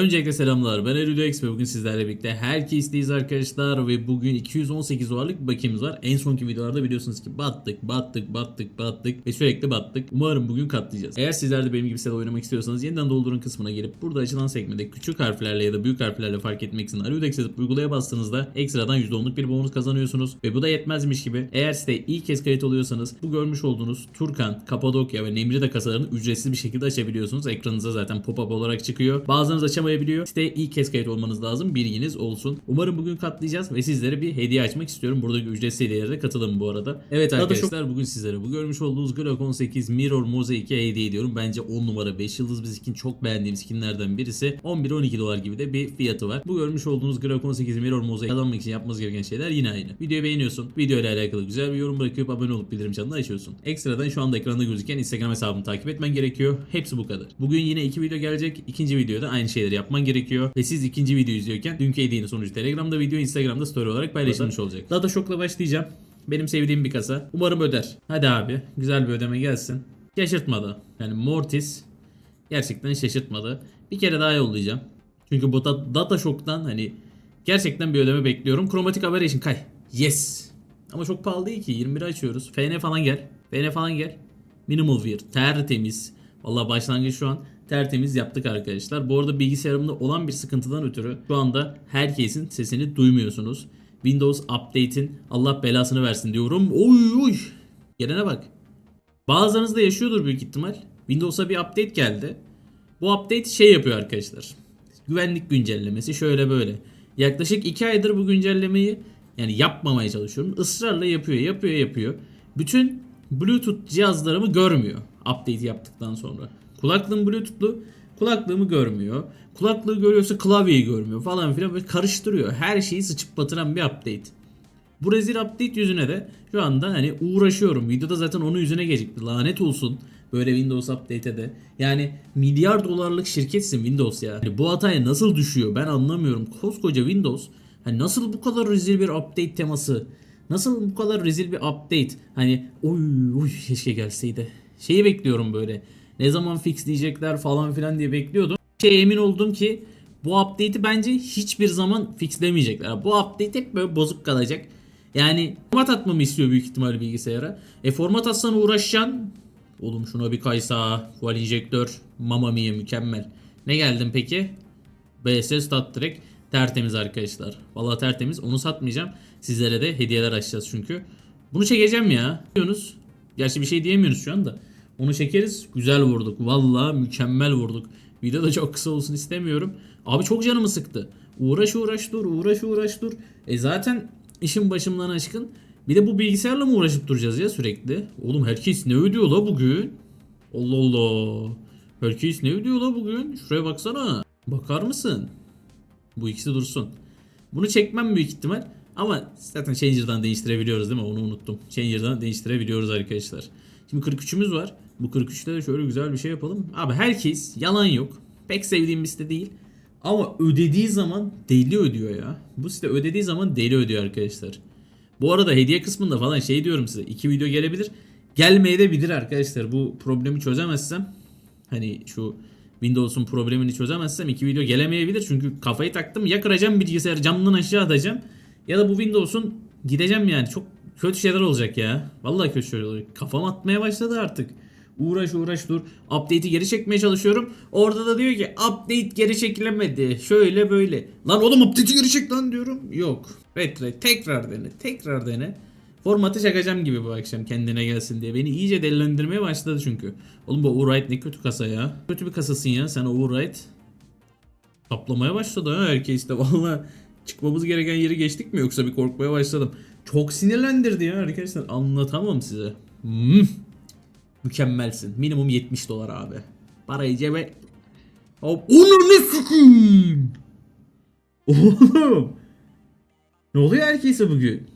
Öncelikle selamlar ben Erudex ve bugün sizlerle birlikte herkesteyiz arkadaşlar ve bugün 218 dolarlık bir bakiyemiz var. En sonki videolarda biliyorsunuz ki battık battık battık battık ve sürekli battık. Umarım bugün katlayacağız. Eğer sizler de benim gibi sitede oynamak istiyorsanız yeniden doldurun kısmına gelip burada açılan sekmede küçük harflerle ya da büyük harflerle fark etmeksizin Erudex yazıp uygulaya bastığınızda ekstradan %10'luk bir bonus kazanıyorsunuz. Ve bu da yetmezmiş gibi eğer siteye ilk kez kayıt oluyorsanız bu görmüş olduğunuz Turkan, Kapadokya ve Nemride kasalarını ücretsiz bir şekilde açabiliyorsunuz. Ekranınıza zaten pop-up olarak çıkıyor. Bazılarınız açamayabiliyor. Siteye ilk kez kayıt olmanız lazım. Bilginiz olsun. Umarım bugün katlayacağız ve sizlere bir hediye açmak istiyorum. Buradaki ücretsiz hediyelere de katılın bu arada. Evet arkadaşlar bugün sizlere bu görmüş olduğunuz Glock 18 Mirror Mozaic'e hediye ediyorum. Bence 10 numara 5 yıldız bir skin. Çok beğendiğim skinlerden birisi. 11-12 dolar gibi de bir fiyatı var. Bu görmüş olduğunuz Glock 18 Mirror Mosaic kazanmak için yapmanız gereken şeyler yine aynı. Videoyu beğeniyorsun. Video ile alakalı güzel bir yorum bırakıp abone olup bildirim çanını açıyorsun. Ekstradan şu anda ekranda gözüken Instagram hesabımı takip etmen gerekiyor. Hepsi bu kadar. Bugün yine iki video gelecek. İkinci videoda aynı şeyleri yapman gerekiyor. Ve siz ikinci video izliyorken dünkü hediyenin sonucu Telegram'da video, Instagram'da story olarak paylaşılmış olacak. Data Shock'la başlayacağım. Benim sevdiğim bir kasa. Umarım öder. Hadi abi. Güzel bir ödeme gelsin. Şaşırtmadı. Yani Mortis gerçekten şaşırtmadı. Bir kere daha yollayacağım. Çünkü bu da- Data Shock'tan hani gerçekten bir ödeme bekliyorum. Chromatic Aberration kay. Yes. Ama çok pahalı değil ki. 21 açıyoruz. FN falan gel. FN falan gel. Minimal Wear. Tertemiz. Valla başlangıç şu an tertemiz yaptık arkadaşlar. Bu arada bilgisayarımda olan bir sıkıntıdan ötürü şu anda herkesin sesini duymuyorsunuz. Windows Update'in Allah belasını versin diyorum. Oy oy. Gelene bak. Bazılarınız da yaşıyordur büyük ihtimal. Windows'a bir update geldi. Bu update şey yapıyor arkadaşlar. Güvenlik güncellemesi şöyle böyle. Yaklaşık 2 aydır bu güncellemeyi yani yapmamaya çalışıyorum. Israrla yapıyor, yapıyor, yapıyor. Bütün Bluetooth cihazlarımı görmüyor update yaptıktan sonra. Kulaklığım Bluetooth'lu, kulaklığımı görmüyor. Kulaklığı görüyorsa klavyeyi görmüyor falan filan böyle karıştırıyor. Her şeyi sıçıp batıran bir update. Bu rezil update yüzüne de şu anda hani uğraşıyorum. Videoda zaten onun yüzüne gecikti. Lanet olsun böyle Windows update'e de. Yani milyar dolarlık şirketsin Windows ya. Hani bu hataya nasıl düşüyor ben anlamıyorum. Koskoca Windows hani nasıl bu kadar rezil bir update teması Nasıl bu kadar rezil bir update? Hani oy oy keşke gelseydi. Şeyi bekliyorum böyle. Ne zaman fix diyecekler falan filan diye bekliyordum. Şey emin oldum ki bu update'i bence hiçbir zaman fixlemeyecekler. Bu update hep böyle bozuk kalacak. Yani format atmamı istiyor büyük ihtimalle bilgisayara. E format atsan uğraşacaksın. Oğlum şuna bir kaysa. Fuel injektör. Mamma mia mükemmel. Ne geldin peki? BS Stat direkt tertemiz arkadaşlar. Vallahi tertemiz. Onu satmayacağım. Sizlere de hediyeler açacağız çünkü. Bunu çekeceğim ya. Diyorsunuz. Gerçi bir şey diyemiyoruz şu anda. Onu çekeriz. Güzel vurduk. Vallahi mükemmel vurduk. Video da çok kısa olsun istemiyorum. Abi çok canımı sıktı. Uğraş uğraş dur. Uğraş uğraş dur. E zaten işin başımdan aşkın. Bir de bu bilgisayarla mı uğraşıp duracağız ya sürekli? Oğlum herkes ne ödüyor la bugün? Allah Allah. Herkes ne ödüyor la bugün? Şuraya baksana. Bakar mısın? Bu ikisi dursun. Bunu çekmem büyük ihtimal. Ama zaten Changer'dan değiştirebiliyoruz değil mi? Onu unuttum. Changer'dan değiştirebiliyoruz arkadaşlar. Şimdi 43'ümüz var. Bu 43'te de şöyle güzel bir şey yapalım. Abi herkes yalan yok. Pek sevdiğim bir site değil. Ama ödediği zaman deli ödüyor ya. Bu site ödediği zaman deli ödüyor arkadaşlar. Bu arada hediye kısmında falan şey diyorum size. iki video gelebilir. Gelmeye de bilir arkadaşlar. Bu problemi çözemezsem hani şu Windows'un problemini çözemezsem iki video gelemeyebilir. Çünkü kafayı taktım ya kıracağım bilgisayarı camdan aşağı atacağım ya da bu Windows'un gideceğim yani. Çok kötü şeyler olacak ya. Vallahi kötü şeyler olacak. Kafam atmaya başladı artık. Uğraş uğraş dur. Update'i geri çekmeye çalışıyorum. Orada da diyor ki update geri çekilemedi. Şöyle böyle. Lan oğlum update'i geri çek lan diyorum. Yok. Retre tekrar dene. Tekrar dene. Formatı çakacağım gibi bu akşam kendine gelsin diye. Beni iyice delilendirmeye başladı çünkü. Oğlum bu Override ne kötü kasa ya. Kötü bir kasasın ya sen Override. Kaplamaya başladı ha herkes de. Valla çıkmamız gereken yeri geçtik mi yoksa bir korkmaya başladım. Çok sinirlendirdi ya arkadaşlar. Anlatamam size. Hmm. Mükemmelsin. Minimum 70 dolar abi. Parayı cebe... Hop. Onu ne sıkayım? Oğlum. Ne oluyor herkese bugün?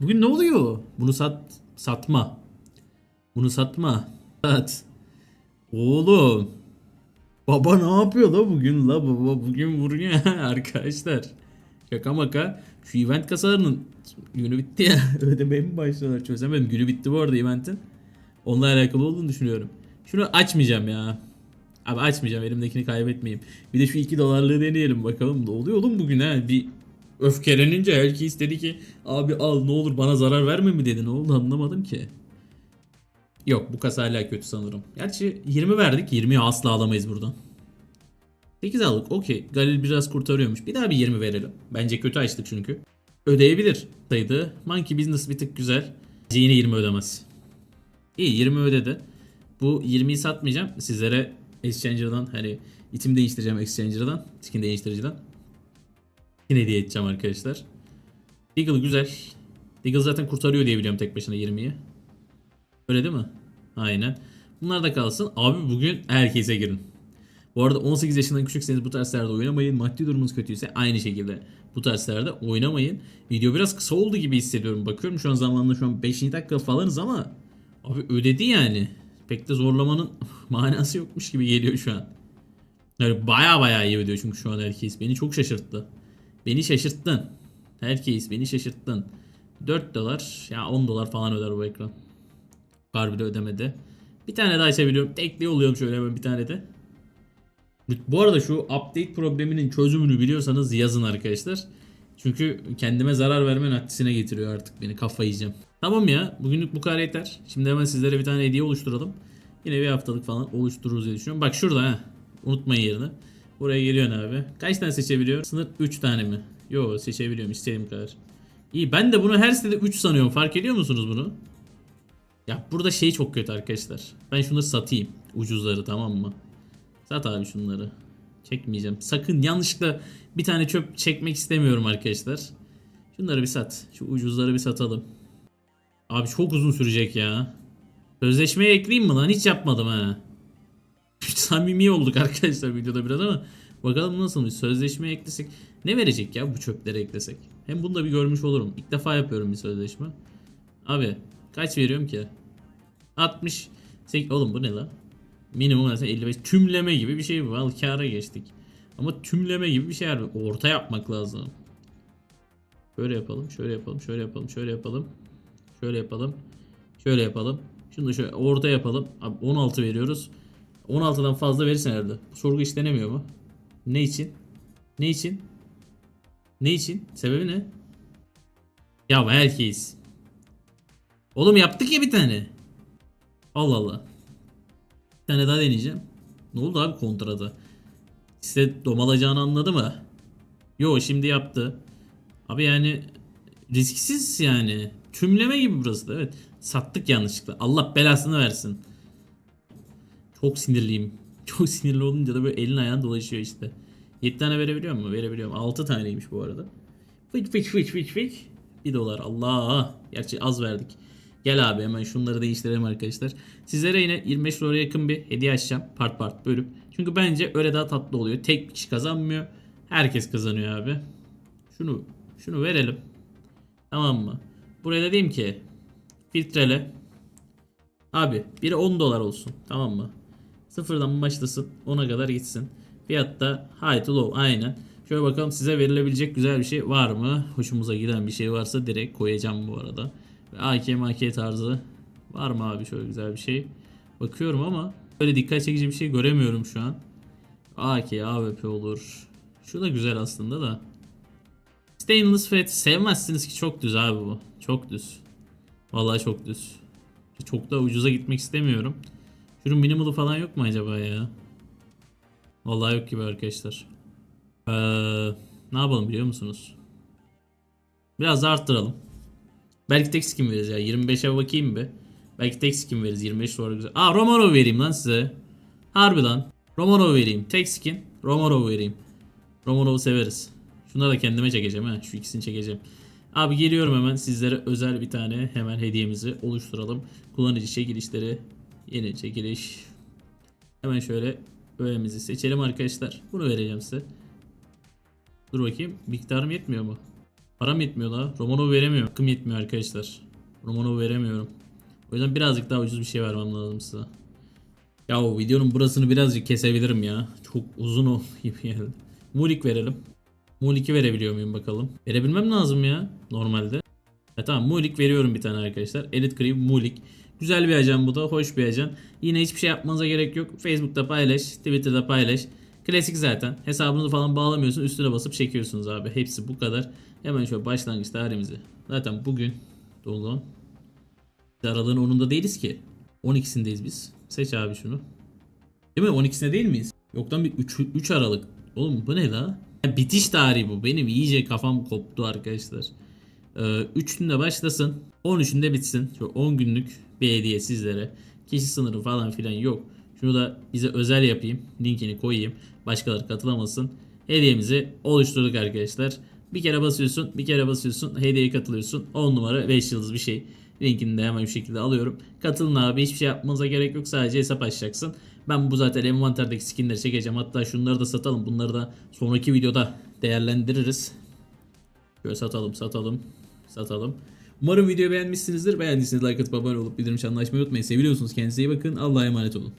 Bugün ne oluyor? Bunu sat satma. Bunu satma. Sat. Oğlum. Baba ne yapıyor la bugün la baba bugün vuruyor arkadaşlar. Şaka maka. Şu event kasalarının günü bitti ya. Ödemeye mi başlıyorlar çözemedim. Günü bitti bu arada eventin. Onunla alakalı olduğunu düşünüyorum. Şunu açmayacağım ya. Abi açmayacağım elimdekini kaybetmeyeyim. Bir de şu 2 dolarlığı deneyelim bakalım. Ne oluyor oğlum bugün ha? Bir öfkelenince herkes dedi ki abi al ne olur bana zarar verme mi dedi. Ne oldu anlamadım ki. Yok bu kasa hala kötü sanırım. Gerçi 20 verdik. 20'yi asla alamayız buradan. 8 aldık okey. Galil biraz kurtarıyormuş. Bir daha bir 20 verelim. Bence kötü açtık çünkü. Ödeyebilir saydı. Monkey Business bir tık güzel. Yine 20 ödemez. İyi 20 ödedi. Bu 20'yi satmayacağım. Sizlere Exchanger'dan hani itim değiştireceğim Exchanger'dan. Skin değiştiriciden. Skin hediye edeceğim arkadaşlar. Deagle güzel. Deagle zaten kurtarıyor diye biliyorum tek başına 20'yi. Öyle değil mi? Aynen. Bunlar da kalsın. Abi bugün herkese girin. Bu arada 18 yaşından küçükseniz bu tarz oynamayın. Maddi durumunuz kötüyse aynı şekilde bu tarz oynamayın. Video biraz kısa oldu gibi hissediyorum. Bakıyorum şu an zamanında şu an 5. dakika falanız ama abi ödedi yani. Pek de zorlamanın manası yokmuş gibi geliyor şu an. Yani baya baya iyi ödüyor çünkü şu an herkes. Beni çok şaşırttı. Beni şaşırttın. Herkes beni şaşırttın. 4 dolar ya 10 dolar falan öder bu ekran. Harbi de ödemedi. Bir tane daha açabiliyorum. Tekli oluyorum şöyle hemen bir tane de. Bu arada şu update probleminin çözümünü biliyorsanız yazın arkadaşlar. Çünkü kendime zarar verme haddisine getiriyor artık beni kafa yiyeceğim. Tamam ya bugünlük bu kadar yeter. Şimdi hemen sizlere bir tane hediye oluşturalım. Yine bir haftalık falan oluştururuz diye düşünüyorum. Bak şurada ha. Unutmayın yerini. Buraya geliyorsun abi. Kaç tane seçebiliyor? Sınır 3 tane mi? Yo seçebiliyorum istediğim kadar. İyi ben de bunu her sitede 3 sanıyorum. Fark ediyor musunuz bunu? Ya burada şey çok kötü arkadaşlar. Ben şunları satayım. Ucuzları tamam mı? Sat abi şunları. Çekmeyeceğim. Sakın yanlışlıkla bir tane çöp çekmek istemiyorum arkadaşlar. Şunları bir sat. Şu ucuzları bir satalım. Abi çok uzun sürecek ya. Sözleşmeye ekleyeyim mi lan? Hiç yapmadım ha. Samimi olduk arkadaşlar videoda biraz ama bakalım nasılmış. Sözleşmeye eklesek ne verecek ya bu çöpleri eklesek? Hem bunu da bir görmüş olurum. İlk defa yapıyorum bir sözleşme. Abi kaç veriyorum ki? 60 Oğlum bu ne lan? Minimum mesela 55 tümleme gibi bir şey bu. Al kâra geçtik. Ama tümleme gibi bir şey var. Orta yapmak lazım. Şöyle yapalım, şöyle yapalım, şöyle yapalım, şöyle yapalım. Şöyle yapalım. Şöyle yapalım. Şunu da şöyle orta yapalım. Abi 16 veriyoruz. 16'dan fazla verirsen herhalde. Bu sorgu işlenemiyor mu? Ne için? Ne için? Ne için? Sebebi ne? Ya herkes. Oğlum yaptık ya bir tane. Allah Allah. Bir tane daha deneyeceğim. Ne oldu abi kontrada? İşte domalacağını anladı mı? Yo şimdi yaptı. Abi yani risksiz yani. Tümleme gibi burası da evet. Sattık yanlışlıkla. Allah belasını versin. Çok sinirliyim. Çok sinirli olunca da böyle elin ayağın dolaşıyor işte. 7 tane verebiliyor mu? Verebiliyorum. 6 taneymiş bu arada. Fıç fıç fıç fıç fıç. 1 dolar. Allah. Gerçi az verdik. Gel abi hemen şunları değiştirelim arkadaşlar. Sizlere yine 25 dolara yakın bir hediye açacağım. Part part bölüp. Çünkü bence öyle daha tatlı oluyor. Tek kişi kazanmıyor. Herkes kazanıyor abi. Şunu şunu verelim. Tamam mı? Buraya da diyeyim ki filtrele. Abi biri 10 dolar olsun. Tamam mı? Sıfırdan başlasın. 10'a kadar gitsin. Fiyatta high to low aynen. Şöyle bakalım size verilebilecek güzel bir şey var mı? Hoşumuza giden bir şey varsa direkt koyacağım bu arada. AK AK tarzı var mı abi şöyle güzel bir şey. Bakıyorum ama böyle dikkat çekici bir şey göremiyorum şu an. AK AWP olur. Şu da güzel aslında da. Stainless Fat sevmezsiniz ki çok düz abi bu. Çok düz. Vallahi çok düz. Çok da ucuza gitmek istemiyorum. Şunun minimalı falan yok mu acaba ya? Vallahi yok gibi arkadaşlar. Ee, ne yapalım biliyor musunuz? Biraz arttıralım. Belki tek skin veririz ya. 25'e bakayım bir. Belki tek skin veririz. 25 sonra güzel. Aa Romanov vereyim lan size. Harbi lan. Romanov vereyim. Tek skin. Romanov vereyim. Romanov'u severiz. Şunları da kendime çekeceğim ha. Şu ikisini çekeceğim. Abi geliyorum hemen sizlere özel bir tane hemen hediyemizi oluşturalım. Kullanıcı çekilişleri. Yeni çekiliş. Hemen şöyle öğemizi seçelim arkadaşlar. Bunu vereceğim size. Dur bakayım. Miktarım yetmiyor mu? Param yetmiyor da. Romanov veremiyorum. Hakkım yetmiyor arkadaşlar. Romanov veremiyorum. O yüzden birazcık daha ucuz bir şey vermem lazım size. Ya o videonun burasını birazcık kesebilirim ya. Çok uzun oldu gibi geldi. Mulik verelim. Mulik'i verebiliyor muyum bakalım. Verebilmem lazım ya normalde. E tamam Mulik veriyorum bir tane arkadaşlar. Elite Cream Mulik. Güzel bir ajan bu da. Hoş bir ajan. Yine hiçbir şey yapmanıza gerek yok. Facebook'ta paylaş. Twitter'da paylaş. Klasik zaten. Hesabınızı falan bağlamıyorsun. Üstüne basıp çekiyorsunuz abi. Hepsi bu kadar. Hemen şöyle başlangıç tarihimizi. Zaten bugün dolu. Aralığın 10'unda değiliz ki. 12'sindeyiz biz. Seç abi şunu. Değil mi? 12'sinde değil miyiz? Yoktan bir 3, 3 Aralık. Oğlum bu ne la? Ya bitiş tarihi bu. Benim iyice kafam koptu arkadaşlar. Ee, 3'ünde başlasın. 13'ünde bitsin. Şu 10 günlük bir hediye sizlere. Kişi sınırı falan filan yok. Şunu da bize özel yapayım. Linkini koyayım. Başkaları katılamasın. Hediyemizi oluşturduk arkadaşlar. Bir kere basıyorsun, bir kere basıyorsun, hediyeye katılıyorsun. 10 numara 5 yıldız bir şey. Linkini de hemen şu şekilde alıyorum. Katılın abi hiçbir şey yapmanıza gerek yok. Sadece hesap açacaksın. Ben bu zaten envanterdeki skinleri çekeceğim. Hatta şunları da satalım. Bunları da sonraki videoda değerlendiririz. Şöyle satalım, satalım, satalım. Umarım videoyu beğenmişsinizdir. Beğendiyseniz like atıp abone olup bildirim çanını açmayı unutmayın. Seviyorsunuz. Kendinize iyi bakın. Allah'a emanet olun.